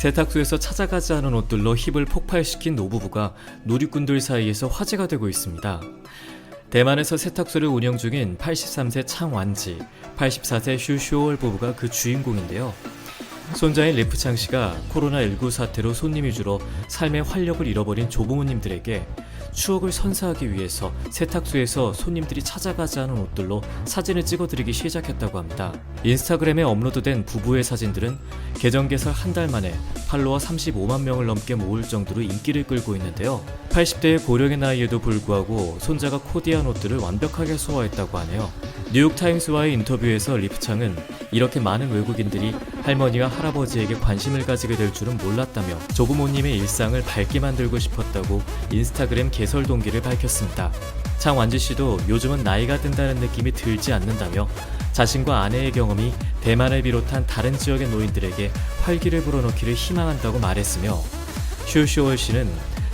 세탁소에서 찾아가지 않은 옷들로 힙을 폭발시킨 노부부가 누리꾼들 사이에서 화제가 되고 있습니다. 대만에서 세탁소를 운영 중인 83세 창완지, 84세 슈쇼월 부부가 그 주인공인데요. 손자인 리프창 씨가 코로나19 사태로 손님이 줄어 삶의 활력을 잃어버린 조부모님들에게 추억을 선사하기 위해서 세탁소에서 손님들이 찾아가지 않은 옷들로 사진을 찍어드리기 시작했다고 합니다. 인스타그램에 업로드된 부부의 사진들은 계정 개설 한 달 만에 팔로워 35만 명을 넘게 모을 정도로 인기를 끌고 있는데요. 80대의 고령의 나이에도 불구하고 손자가 코디한 옷들을 완벽하게 소화했다고 하네요. 뉴욕타임스와의 인터뷰에서 리프창은 이렇게 많은 외국인들이 할머니와 할아버지에게 관심을 가지게 될 줄은 몰랐다며 조부모님의 일상을 밝게 만들고 싶었다고 인스타그램 개설 동기를 밝혔습니다. 창완지 씨도 요즘은 나이가 든다는 느낌이 들지 않는다며 자신과 아내의 경험이 대만을 비롯한 다른 지역의 노인들에게 활기를 불어넣기를 희망한다고 말했으며 슈쇼월 씨는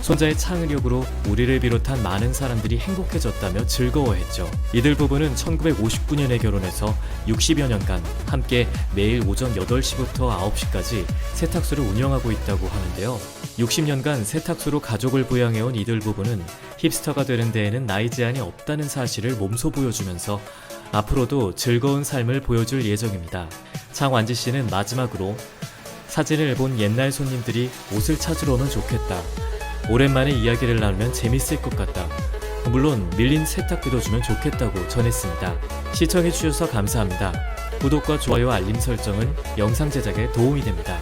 손자의 창의력으로 우리를 비롯한 많은 사람들이 행복해졌다며 즐거워했죠. 이들 부부는 1959년에 결혼해서 60여 년간 함께 매일 오전 8시부터 9시까지 세탁소를 운영하고 있다고 하는데요. 60년간 세탁소로 가족을 부양해온 이들 부부는 힙스터가 되는 데에는 나이 제한이 없다는 사실을 몸소 보여주면서 앞으로도 즐거운 삶을 보여줄 예정입니다. 장완지 씨는 마지막으로 사진을 본 옛날 손님들이 옷을 찾으러 오면 좋겠다. 오랜만에 이야기를 나누면 재밌을 것 같다. 물론 밀린 세탁비도 주면 좋겠다고 전했습니다. 시청해주셔서 감사합니다. 구독과 좋아요 알림 설정은 영상 제작에 도움이 됩니다.